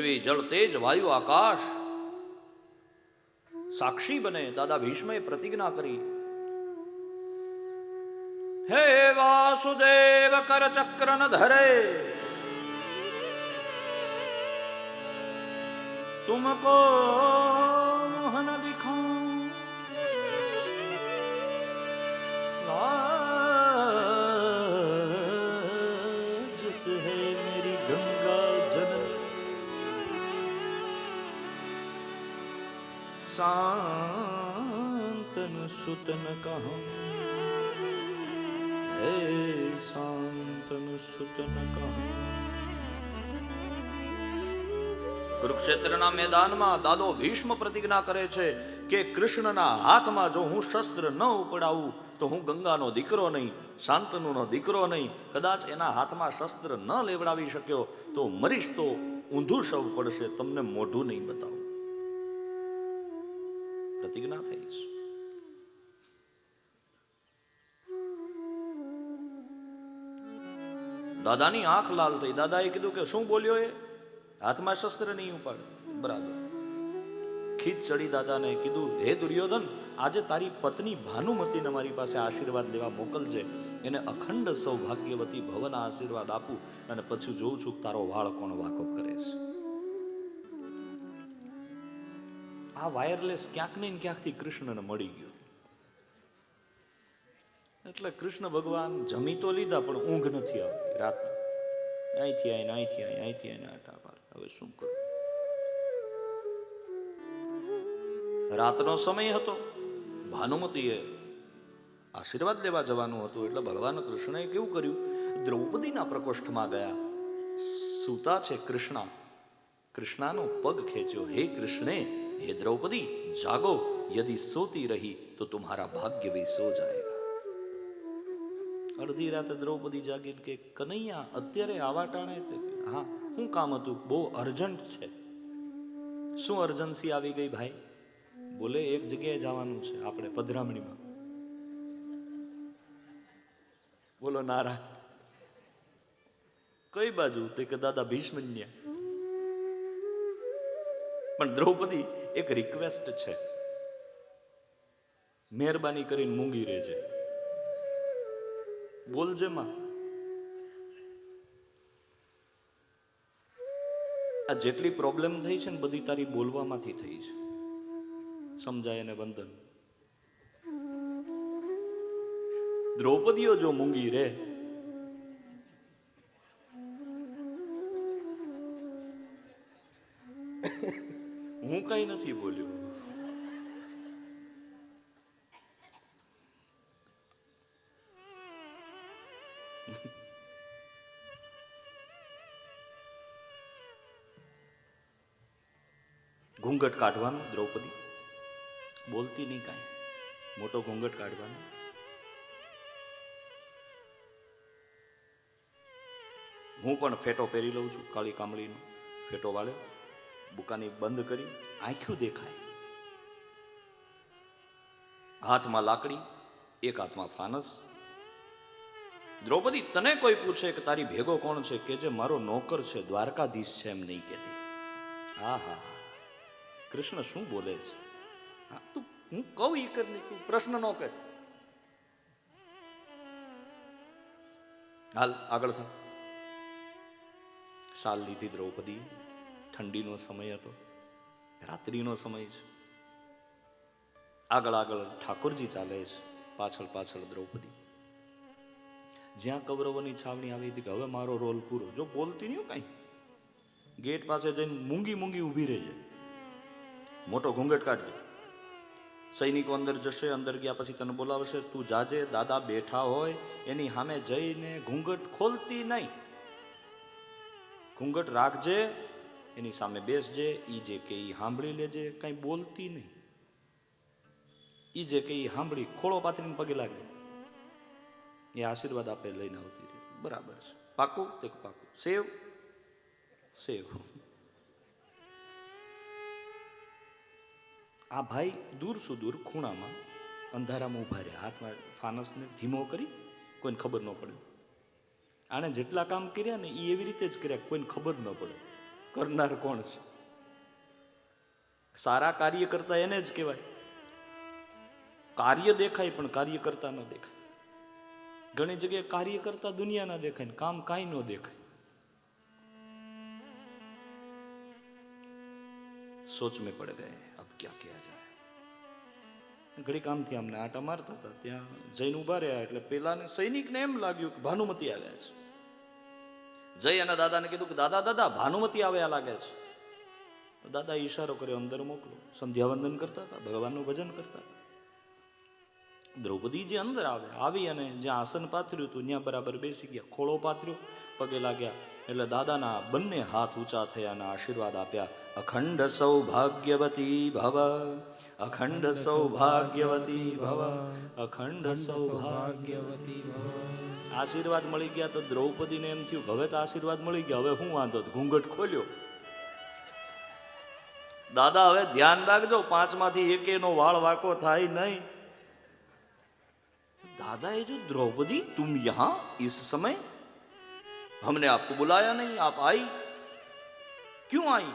पृथ्वी, जल, तेज, वायु, आकाश। साक्षी बने, दादा भीष्म प्रतिज्ञा करी। हे वासुदेव, कर चक्र न धरे। तुमको मोहन दिखाऊँ શાંતન સુતન કહમ હે શાંતન સુતન કહમ કુરુક્ષેત્રના મેદાનમાં દાદો ભીષ્મ પ્રતિજ્ઞા કરે છે કે કૃષ્ણના હાથમાં જો હું શસ્ત્ર ન ઉપડાવું તો હું ગંગાનો દીકરો નહીં શાંતનુનો દીકરો નહીં કદાચ એના હાથમાં શસ્ત્ર ન લેવડાવી શક્યો તો મરીશ તો ઊંધું સૌ પડશે તમને મોઢું નહીં બતાવું. પ્રતિજ્ઞા થઈ છે દાદાની આંખ લાલ થઈ. દાદાએ કીધું કે શું બોલ્યો એ? હાથમાં શસ્ત્ર નહીં ઉપાડ. બરાબર. ખીચ ચડી દાદાને કીધું, હે દુર્યોધન, આજે તારી પત્ની ભાનુમતીને મારી પાસે આશીર્વાદ લેવા મોકલજે. એને અખંડ સૌભાગ્યવતી ભવના આશીર્વાદ આપું અને પછી જોઉં છું તારો વાળ કોણ વાકો કરે છે. આ વાયરલેસ ક્યાંક ને ક્યાંકથી કૃષ્ણને મળી ગયું? એટલે કૃષ્ણ ભગવાન જમી તો લીધા, પણ ઊંઘ નથી આવતી રાત અહીંથી આવીને અહીંથી આવીને અહીંથી આવીને આટા પાર હવે શું કરું? રાતનો સમય હતો. ભાનુમતીએ આશીર્વાદ લેવા જવાનું હતું, એટલે ભગવાન કૃષ્ણએ કેવું કર્યું? દ્રૌપદીના પ્રકોષ્ઠમાં ગયા. સૂતા છે કૃષ્ણા. કૃષ્ણાનો પગ ખેંચ્યો. હે કૃષ્ણે હે દ્રૌપદી, જાગો, યદિ સોતી રહી તો તુમ્હારા ભાગ્ય ભી સો જાયેગા. અડધી રાતે દ્રૌપદી જાગીને કે, કનૈયા, અત્યારે આવા ટાણે હા શું કામ હતું, બહુ અર્જન્ટ છે. શું અર્જન્સી આવી ગઈ ભાઈ? બોલે, એક જગ્યાએ જવાનું છે, આપણે પધરામણીમાં. બોલો, નારા. કઈ બાજુ? તે કે, દાદા ભીષ્મન્યા પણ દ્રૌપદી એક રિક્વેસ્ટ છે. મહેરબાની કરીને મૂંગી રહેજે. બોલજે માં આ જેટલી પ્રોબ્લેમ થઈ છે ને બધી તારી બોલવામાંથી થઈ છે. સમજાય ને વંદન. દ્રૌપદીઓ જો મૂંગી રે કઈ નથી બોલ્યું. ઘૂંઘટ કાઢવાનો, દ્રૌપદી? બોલતી નહીં કાંઈ. મોટો ઘૂંઘટ કાઢવાનો. હું પણ ફેટો પહેરી લઉં છું, કાળી કામળીનો ફેટો વાળે બુકાની બંધ કરી આંખ્યું દેખાય. હાથમાં લાકડી, એક હાથમાં ફાનસ. દ્રૌપદી, તને કોઈ પૂછે કે તારી ભેગો કોણ છે કે જે મારો નોકર છે, દ્વારકાધીશ છે એમ નહીં કહેતી? હા હા કૃષ્ણ શું બોલે છે? તું, હું કહું એ કર નહીં, તું પ્રશ્ન ન કર. હાલ, આગળ થા. સાલ લીધી દ્રૌપદી ઠંડીનો સમય હતો. રાત્રિનો સમય છે. આગળ આગળ ઠાકોરજી ચાલે છે, પાછળ પાછળ દ્રૌપદી. જ્યાં કૌરવોની છાવણી આવી હતી કે હવે મારો રોલ પૂરો. જો બોલતી નહીં કાંઈ. ગેટ પાસે જઈને મૂંગી મૂંગી ઊભી રહેજે મોટો ઘૂંઘટ કાઢજો. સૈનિકો અંદર જશે, અંદર ગયા પછી તને બોલાવશે. તું જાજે, દાદા બેઠા હોય, એની સામે જઈને ઘૂંઘટ ખોલતી નહીં. ઘૂંઘટ રાખજે એની સામે બેસજે એ જે કે એ સાંભળી લેજે, કંઈ બોલતી નહીં. એ જે કે એ સાંભળી ખોળો પાથરીને પગે લાગજે. એ આશીર્વાદ આપે લઈને આવતી રહેશે બરાબર છે. પાકું? તે પાકું. સેવ? સેવ. આ ભાઈ દૂર સુદૂર ખૂણામાં અંધારામાં ઊભા રહ્યા. હાથમાં ફાનસને ધીમો કરી કોઈને ખબર ન પડે. આણે જેટલા કામ કર્યા ને એ એવી રીતે જ કર્યા કોઈને ખબર ન પડે. કરનાર કોણ છે સારા કાર્ય કરતા એને જ કહેવાય કાર્ય દેખાય પણ કાર્ય કરતા ન દેખાય ઘણી જગ્યાએ કાર્ય કરતા દુનિયા ના દેખાય ને કામ કાંઈ ન દેખાય સોચ में पड़ गए अब क्या किया जाए ઘડી કામથી અમને આટા મારતા હતા ત્યાં જઈને ઊભા રહ્યા એટલે પેલાને સૈનિકને એમ લાગ્યું કે ભાનુમતી આવ્યા છે જય અને દાદાને કીધું કે, દાદા દાદા, ભાનુમતી આવ્યા લાગે છે. તો દાદા ઈશારો કર્યો, અંદર મોકલો. સંધ્યાવંદન કરતા હતા, ભગવાનનું ભજન કરતા દ્રૌપદીજી અંદર આવે, આવી અને જ્યાં આસન પાથર્યું હતું, ત્યાં બરાબર બેસી ગયા, ખોળો પાથર્યો, પગે લાગ્યા. એટલે દાદાના બંને હાથ ઊંચા થયા અને આશીર્વાદ આપ્યા. અખંડ સૌભાગ્યવતી ભવ, અખંડ સૌભાગ્યવતી ભવ, અખંડ સૌભાગ્યવતી ભવ. આશીર્વાદ મળી ગયા તો દ્રૌપદીને એમ થયું કે હવે તો આશીર્વાદ મળી ગયા હવે હું વાંધો ઘૂંઘટ ખોલ્યો દાદા હવે ધ્યાન રાખજો પાંચમાંથી એકેનો વાળ વાકો થાય નહીં दादा ये जो द्रौपदी तुम यहां इस समय हमने आपको बुलाया नहीं आप आई क्यों आई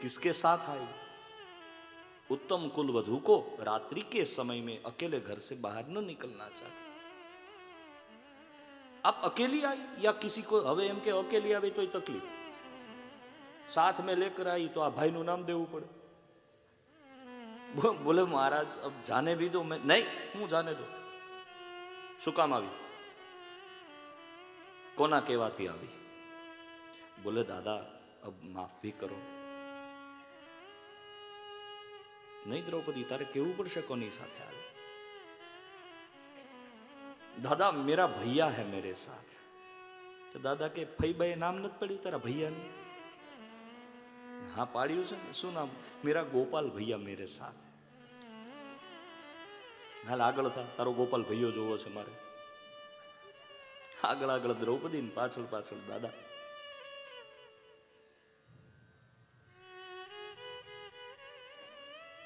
किसके साथ आई उत्तम कुल वधु को रात्रि के समय में अकेले घर से बाहर न निकलना चाहिए आप अकेली आई या किसी को હવે એમ કે અકેલી આવી તોય તકલીફ साथ में लेकर आई तो आ भाई નું નામ દેવું પડે બો- બોલે મહારાજ अब जाने भी दो मैं नहीं હું જાને દો શું કામ આવી કોના કહેવાથી આવી બોલે દાદા અબ માફ ભી કરો નહીં દ્રૌપદી તારે કેવું પડશે કોની સાથે આવે દાદા, મેરા ભૈયા હે મેરે સાથ. તો દાદા કે ફઈબાએ નામ નથી પડ્યું તારા ભૈયાને? હા, પાડ્યું છે ને. શું નામ? મેરા ગોપાલ ભૈયા મેરે સાથ. હાલ આગળ થા. તારો ગોપાલ ભૈયો જોવો છે મારે. આગળ આગળ દ્રૌપદી ને પાછળ પાછળ, દાદા.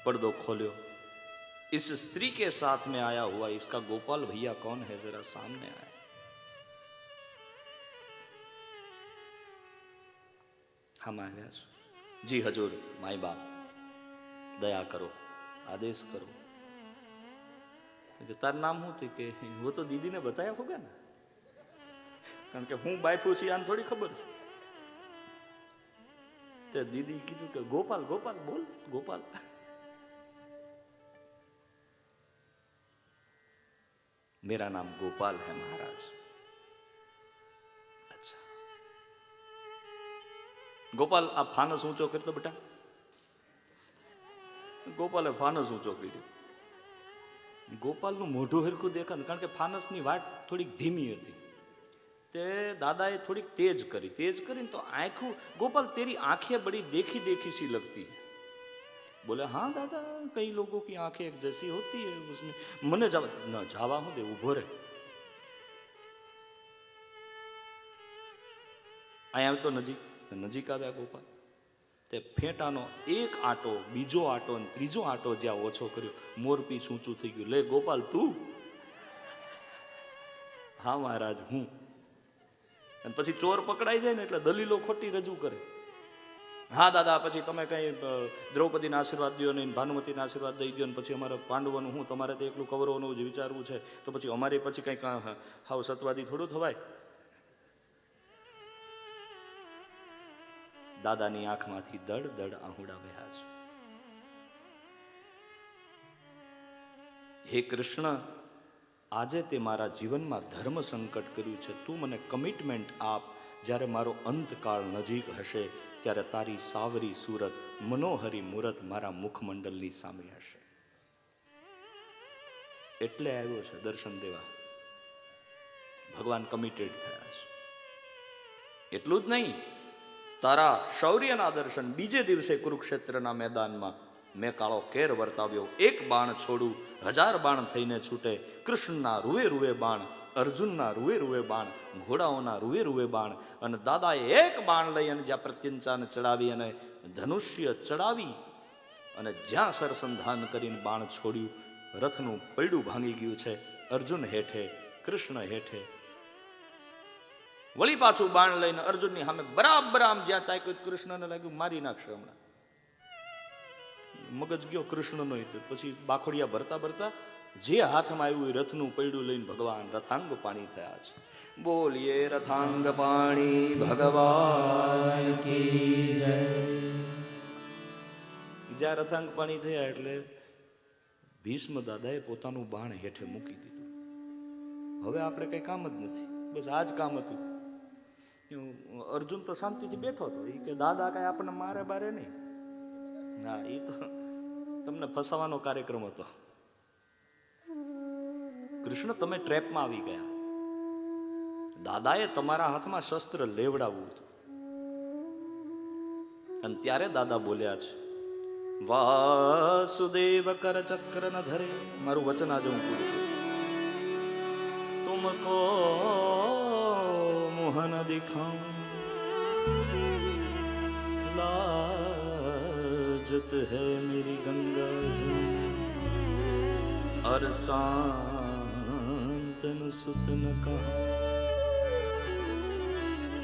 પડદો ખોલ્યો. इस स्त्री के साथ में आया हुआ इसका गोपाल भैया कौन है जरा सामने आए हम આવ્યા છો જી હજુર માય બાપ દયા કરો આદેશ કરો કે તાર નામ શું થયું કે वो तो दीदी ने बताया होगा ना કારણ કે હું બાયફું છું આને થોડી ખબર છે તે દીદી કીધું કે ગોપાલ ગોપાલ બોલ ગોપાલ મેરા નામ ગોપાલ है મહારાજ અચ્છા ગોપાલ આ ફાનસ ઊંચો કરતો બેટા ગોપાલે ફાનસ ઊંચો કર્યો ગોપાલનું મોઢું હરખું દેખાનું કારણ કે ફાનસની વાટ થોડીક ધીમી હતી. તે દાદાએ થોડીક તેજ કરી. તેજ કરીને તો આંખું ગોપાલ, તેરી આંખે બડી દેખી દેખી સી લગતી. है बोले हाँ दादा कई लोगों की आंखें एक जैसी होती है उसमें મને જવા ન જાવા હું દે ઊભો રે અહીંયા તો નજીક નજીક આવ્યા ગોપાલ તે ફેંટાનો એક આટો બીજો આટો અને ત્રીજો આટો જ્યાં ઓછો કર્યો મોરપીસ ઊંચું થઈ ગયું લે ગોપાલ તું હા મહારાજ હું અને પછી ચોર પકડાઈ જાય ને એટલે દલીલો ખોટી રજૂ કરે હા, દાદા, પછી તમે કંઈ દ્રૌપદીના આશીર્વાદ દો ને ભાનુમતીના આશીર્વાદ દઈ દો ને પછી અમારે પાંડવોનું હું તમારે તો એકલું કૌરવોનું જ વિચારવું છે. તો પછી અમારે પછી કંઈક હાવ સતવાદી થોડું થવાય? દાદાની આંખમાંથી દડ દડ આહુડા વહ્યા છે. હે કૃષ્ણ, આજે તે મારા જીવનમાં ધર્મ સંકટ કર્યું છે. તું મને કમિટમેન્ટ આપ જ્યારે મારો અંતકાળ નજીક હશે. ત્યારે તારી સાવરી સુરત મનોહરી મૂરત મારા મુખમંડલની સામે હશે. એટલે આવ્યો છે દર્શન દેવા. ભગવાન કમિટેડ થયા છે. એટલું જ નહીં, તારા શૌર્યના દર્શન બીજે દિવસે કુરુક્ષેત્રના મેદાનમાં મેં કાળો કેર વર્તાવ્યો. એક બાણ છોડું, હજાર બાણ થઈને છૂટે. કૃષ્ણના રૂએ રૂએ બાણ, અર્જુનના રૂએ રૂએ બાણ, ઘોડાઓના રૂએ રૂએ બાણ અને દાદાએ એક બાણ લઈ અને જ્યાં પ્રત્યંચાને ચડાવી અને ધનુષ્ય ચડાવી અને જ્યાં સરસંધાન કરીને બાણ છોડ્યું, રથનું પૈડું ભાંગી ગયું છે અર્જુન હેઠે, કૃષ્ણ હેઠે. વળી પાછું બાણ લઈને અર્જુનની સામે બરાબર આમ જ્યાં તાક્યું કૃષ્ણને લાગ્યું, મારી નાખશે હમણાં. મગજ ગયો કૃષ્ણનો પછી બાખોડિયા ભરતા ભરતા જે હાથમાં આવ્યું એ રથનું પૈડું લઈને ભગવાન રથાંગ પાણી થયા છે. બોલીએ, રથાંગ પાણી, ભગવાન જ્યાં. રથાંગ પાણી થયા એટલે ભીષ્મ દાદાએ પોતાનું બાણ હેઠે મૂકી દીધું. હવે આપણે કઈ કામ જ નથી. બસ આ જ કામ હતું. અર્જુન તો શાંતિથી બેઠો હતો. એ કે, દાદા કાંઈ આપણને મારે બારે નહીં. ના એ તો તમને ફસાવાનો કાર્યક્રમ હતો. કૃષ્ણ, તમે ટ્રેપમાં આવી ગયા. દાદાએ તમારા હાથમાં શસ્ત્ર લેવડાવવું હતું. અને ત્યારે દાદા બોલ્યા છે, વાસુદેવ કર ચક્ર ન ધરે. મારું વચન આજે હું પૂરું તુમકો મોહન દેખાઉં. લા लाजत है मेरी गंगा जी और शांतन सुत न कहा